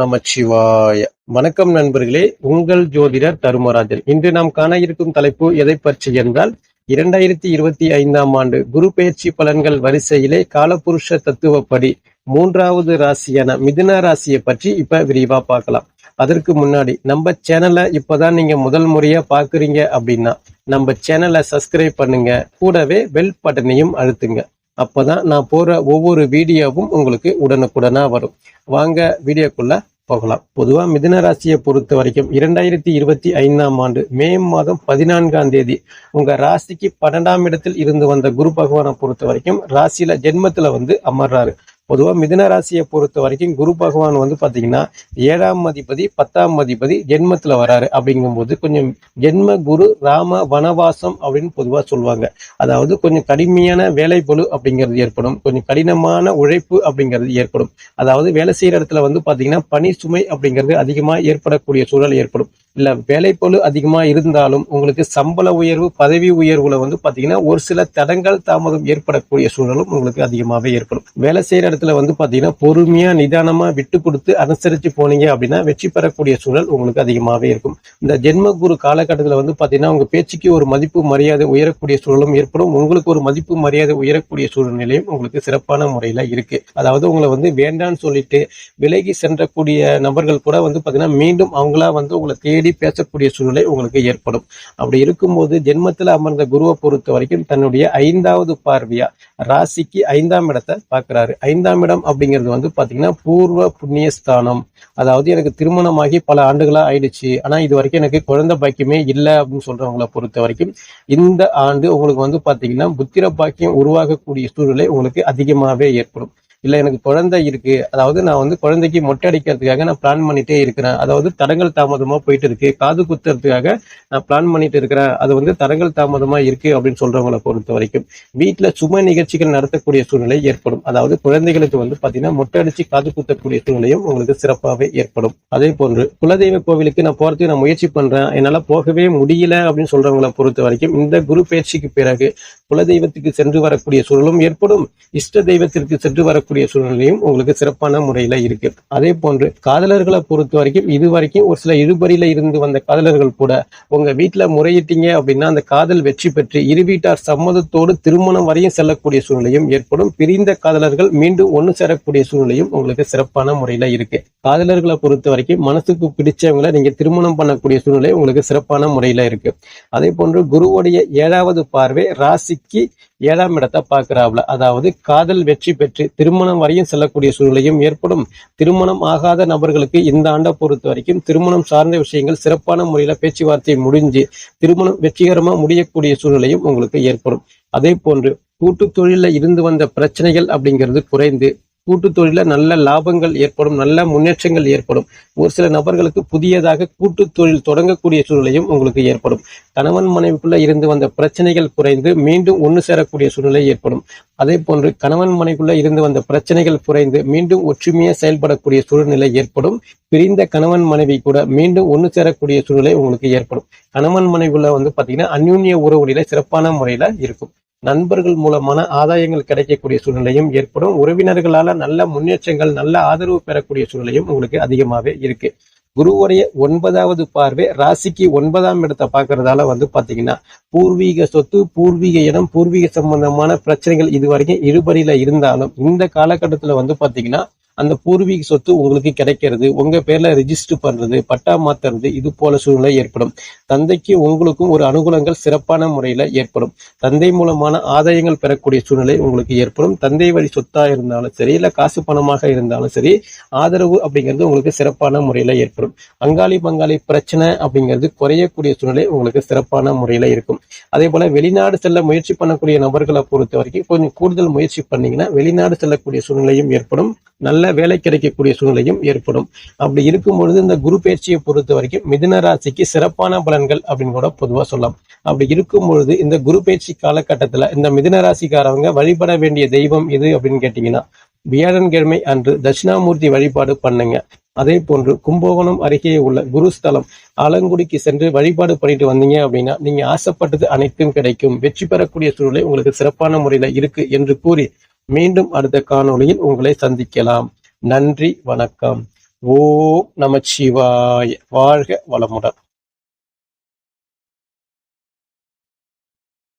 நமச்சிவாய. வணக்கம் நண்பர்களே உங்கள் ஜோதிடர் தருமராஜன். இன்று நாம் காண இருக்கும் தலைப்பு எதை பற்றி என்றால் இரண்டாயிரத்தி இருபத்தி ஐந்தாம் ஆண்டு குரு பெயர்ச்சி பலன்கள் வரிசையிலே காலபுருஷ தத்துவப்படி மூன்றாவது ராசியான மிதுன ராசியை பற்றி இப்ப விரிவா பார்க்கலாம். அதற்கு முன்னாடி நம்ம சேனலை இப்பதான் நீங்க முதல் முறையா பாக்குறீங்க அப்படின்னா நம்ம சேனலை சப்ஸ்கிரைப் பண்ணுங்க. கூடவே பெல் பட்டனையும் அழுத்துங்க. அப்பதான் நான் போற ஒவ்வொரு வீடியோவும் உங்களுக்கு உடனுக்குடனா வரும். வாங்க வீடியோக்குள்ள போகலாம். பொதுவா மிதுன ராசியை பொறுத்த வரைக்கும் இரண்டாயிரத்தி இருபத்தி ஐந்தாம் ஆண்டு மே மாதம் பதினான்காம் தேதி உங்க ராசிக்கு பன்னெண்டாம் இடத்தில் இருந்து வந்த குரு பகவானை பொறுத்த வரைக்கும் ராசியில ஜென்மத்துல வந்து அமர்றாரு. பொதுவா மிதுன ராசியை பொறுத்த வரைக்கும் குரு பகவான் வந்து பாத்தீங்கன்னா ஏழாம் அதிபதி பத்தாம் அதிபதி ஜென்மத்துல வராரு அப்படிங்கும்போது கொஞ்சம் ஜென்ம குரு ராம வனவாசம் அப்படின்னு பொதுவாக சொல்லுவாங்க. அதாவது கொஞ்சம் கடுமையான வேலை பொழு அப்படிங்கிறது ஏற்படும். கொஞ்சம் கடினமான உழைப்பு அப்படிங்கிறது ஏற்படும். அதாவது வேலை செய்யற இடத்துல வந்து பாத்தீங்கன்னா பனி சுமை அப்படிங்கிறது அதிகமா ஏற்படக்கூடிய சூழல் ஏற்படும். இல்ல வேலைப்பொழு அதிகமா இருந்தாலும் உங்களுக்கு சம்பள உயர்வு பதவி உயர்வுல வந்து பாத்தீங்கன்னா ஒரு சில தடங்கள் தாமதம் ஏற்படக்கூடிய சூழலும் உங்களுக்கு அதிகமாவே ஏற்படும். வேலை செய்கிற இடத்துல வந்து பாத்தீங்கன்னா பொறுமையா நிதானமா விட்டு கொடுத்து அனுசரிச்சு போனீங்க அப்படின்னா வெற்றி பெறக்கூடிய சூழல் உங்களுக்கு அதிகமாகவே இருக்கும். இந்த ஜென்ம குரு காலகட்டத்துல வந்து பாத்தீங்கன்னா உங்க பேச்சுக்கு ஒரு மதிப்பு மரியாதை உயரக்கூடிய சூழலும் ஏற்படும். உங்களுக்கு ஒரு மதிப்பு மரியாதை உயரக்கூடிய சூழ்நிலையும் உங்களுக்கு சிறப்பான முறையில இருக்கு. அதாவது உங்களை வந்து வேண்டான்னு சொல்லிட்டு விலகி சென்றக்கூடிய நபர்கள் கூட வந்து பாத்தீங்கன்னா மீண்டும் அவங்களா வந்து உங்களை தேடி பேசக்கூடிய சூழ்நிலை உங்களுக்கு ஏற்படும். அப்படி இருக்கும்போது ஜென்மத்தில் அமர்ந்த குருவை பொறுத்த வரைக்கும் தன்னுடைய ஐந்தாவது பார்வையா ராசிக்கு ஐந்தாம் இடத்தை பார்க்கிறாரு. ஐந்தாம் இடம் அப்படிங்கிறது வந்து பாத்தீங்கன்னா பூர்வ புண்ணிய ஸ்தானம். அதாவது எனக்கு திருமணமாகி பல ஆண்டுகளா ஆயிடுச்சு. ஆனா இது வரைக்கும் எனக்கு குழந்தை பாக்கியமே இல்லை அப்படின்னு சொல்றவங்களை பொறுத்த வரைக்கும் இந்த ஆண்டு உங்களுக்கு வந்து பாத்தீங்கன்னா புத்திர பாக்கியம் உருவாகக்கூடிய சூழ்நிலை உங்களுக்கு அதிகமாகவே ஏற்படும். இல்லை எனக்கு குழந்தை இருக்கு. அதாவது நான் வந்து குழந்தைக்கு மொட்டை அடிக்கிறதுக்காக நான் பிளான் பண்ணிட்டே இருக்கிறேன். அதாவது தடங்கள் தாமதமா போயிட்டு இருக்கு. காது குத்துறதுக்காக நான் பிளான் பண்ணிட்டு இருக்கிறேன். அது வந்து தடங்கள் தாமதமா இருக்கு அப்படின்னு சொல்றவங்களை பொறுத்த வரைக்கும். வீட்டில் சும நிகழ்ச்சிகள் நடத்தக்கூடிய சூழ்நிலை ஏற்படும். அதாவது குழந்தைகளுக்கு வந்து பார்த்தீங்கன்னா மொட்டை அடிச்சு காது குத்தக்கூடிய சூழ்நிலையும் உங்களுக்கு சிறப்பாகவே ஏற்படும். அதே போன்று குலதெய்வ கோவிலுக்கு நான் போறதுக்கு நான் முயற்சி பண்றேன். என்னால் போகவே முடியல அப்படின்னு சொல்றவங்களை பொறுத்த வரைக்கும் இந்த குரு பயிற்சிக்கு பிறகு குலதெய்வத்துக்கு சென்று வரக்கூடிய சூழலும் ஏற்படும். இஷ்ட தெய்வத்திற்கு சென்று வரக்கூடிய இருக்கக்கூடிய சூழ்நிலையும் உங்களுக்கு சிறப்பான முறையில இருக்கு. அதே போன்று காதலர்களை பொறுத்த வரைக்கும் இது வரைக்கும் ஒரு சில இழுபறியில இருந்து வந்த காதலர்கள் கூட உங்க வீட்டுல முறையிட்டீங்க அப்படின்னா அந்த காதல் வெற்றி பெற்று இரு வீட்டார் சம்மதத்தோடு திருமணம் வரையும் செல்லக்கூடிய சூழ்நிலையும் ஏற்படும். பிரிந்த காதலர்கள் மீண்டும் ஒன்று சேரக்கூடிய சூழ்நிலையும் உங்களுக்கு சிறப்பான முறையில இருக்கு. காதலர்களை பொறுத்த வரைக்கும் மனசுக்கு பிடிச்சவங்களை நீங்க திருமணம் பண்ணக்கூடிய சூழ்நிலை உங்களுக்கு சிறப்பான முறையில இருக்கு. அதே போன்று குருவுடைய ஏழாவது பார்வை ராசிக்கு ஏழாம் இடத்தை பார்க்கிறாப்ல. அதாவது காதல் வெற்றி பெற்று திருமணம் வரையும் செல்லக்கூடிய சூழ்நிலையும் ஏற்படும். திருமணம் ஆகாத நபர்களுக்கு இந்த ஆண்டை பொறுத்த வரைக்கும் திருமணம் சார்ந்த விஷயங்கள் சிறப்பான முறையில பேச்சுவார்த்தை முடிஞ்சு திருமணம் வெற்றிகரமா முடியக்கூடிய சூழ்நிலையும் உங்களுக்கு ஏற்படும். அதே போன்று கூட்டு தொழில இருந்து வந்த பிரச்சனைகள் அப்படிங்கிறது குறைந்து கூட்டு தொழில நல்ல லாபங்கள் ஏற்படும் நல்ல முன்னேற்றங்கள் ஏற்படும். ஒரு சில நபர்களுக்கு புதியதாக கூட்டு தொழில் தொடங்கக்கூடிய சூழ்நிலையும் உங்களுக்கு ஏற்படும். கணவன் மனைவிக்குள்ள இருந்து வந்த பிரச்சனைகள் குறைந்து மீண்டும் ஒன்று சேரக்கூடிய சூழ்நிலை ஏற்படும். அதே போன்று கணவன் மனைவிக்குள்ள இருந்து வந்த பிரச்சனைகள் குறைந்து மீண்டும் ஒற்றுமையா செயல்படக்கூடிய சூழ்நிலை ஏற்படும். பிரிந்த கணவன் மனைவி கூட மீண்டும் ஒன்று சேரக்கூடிய சூழ்நிலை உங்களுக்கு ஏற்படும். கணவன் மனைவிக்குள்ள வந்து பாத்தீங்கன்னா அந்யூன்ய உறவுகளில சிறப்பான முறையில இருக்கும். நண்பர்கள் மூலமான ஆதாயங்கள் கிடைக்கக்கூடிய சூழ்நிலையும் ஏற்படும். உறவினர்களால நல்ல முன்னேற்றங்கள் நல்ல ஆதரவு பெறக்கூடிய சூழ்நிலையும் உங்களுக்கு அதிகமாகவே இருக்கு. குருவுடைய ஒன்பதாவது பார்வை ராசிக்கு ஒன்பதாம் இடத்தை பார்க்கறதால வந்து பாத்தீங்கன்னா பூர்வீக சொத்து பூர்வீக இடம் பூர்வீக சம்பந்தமான பிரச்சனைகள் இது வரைக்கும் இருந்தாலும் இந்த காலகட்டத்துல வந்து பாத்தீங்கன்னா அந்த பூர்வீக சொத்து உங்களுக்கு கிடைக்கிறது உங்க பேர்ல ரிஜிஸ்டர் பண்றது பட்டா மாத்துறது இது போல சூழ்நிலை ஏற்படும். தந்தைக்கு உங்களுக்கும் ஒரு அனுகூலங்கள் சிறப்பான முறையில ஏற்படும். தந்தை மூலமான ஆதாயங்கள் பெறக்கூடிய சூழ்நிலை உங்களுக்கு ஏற்படும். தந்தை வழி சொத்தா இருந்தாலும் சரி இல்ல காசு பணமாக இருந்தாலும் சரி ஆதரவு அப்படிங்கிறது உங்களுக்கு சிறப்பான முறையில ஏற்படும். அங்காளி பங்காளி பிரச்சனை அப்படிங்கிறது குறையக்கூடிய சூழ்நிலை உங்களுக்கு சிறப்பான முறையில இருக்கும். அதே போல வெளிநாடு செல்ல முயற்சி பண்ணக்கூடிய நபர்களை பொறுத்த வரைக்கும் கொஞ்சம் கூடுதல் முயற்சி பண்ணீங்கன்னா வெளிநாடு செல்லக்கூடிய சூழ்நிலையும் ஏற்படும். நல்ல வேலை கிடைக்கக்கூடிய சூழ்நிலையும் ஏற்படும். அப்படி இருக்கும் பொழுது இந்த குரு பயிற்சியை பொறுத்த வரைக்கும் மிதுன ராசிக்கு சிறப்பான பலன்கள் அப்படின்னு கூட பொதுவா சொல்லலாம். அப்படி இருக்கும் பொழுது இந்த குரு பயிற்சி காலகட்டத்துல இந்த மிதுன ராசிக்காரவங்க வழிபட வேண்டிய தெய்வம் எது அப்படின்னு கேட்டீங்கன்னா வியாழன்கிழமை அன்று தட்சிணாமூர்த்தி வழிபாடு பண்ணுங்க. அதே போன்று கும்பகோணம் அருகே உள்ள குருஸ்தலம் ஆலங்குடிக்கு சென்று வழிபாடு பண்ணிட்டு வந்தீங்க அப்படின்னா நீங்க ஆசைப்பட்டது அனைத்தும் கிடைக்கும். வெற்றி பெறக்கூடிய சூழ்நிலை உங்களுக்கு சிறப்பான முறையில இருக்கு என்று கூறி மீண்டும் அடுத்த காணொளியில் உங்களை சந்திக்கலாம். நன்றி வணக்கம். ஓம் நமச்சிவாய வாழ்க வளமுடன்.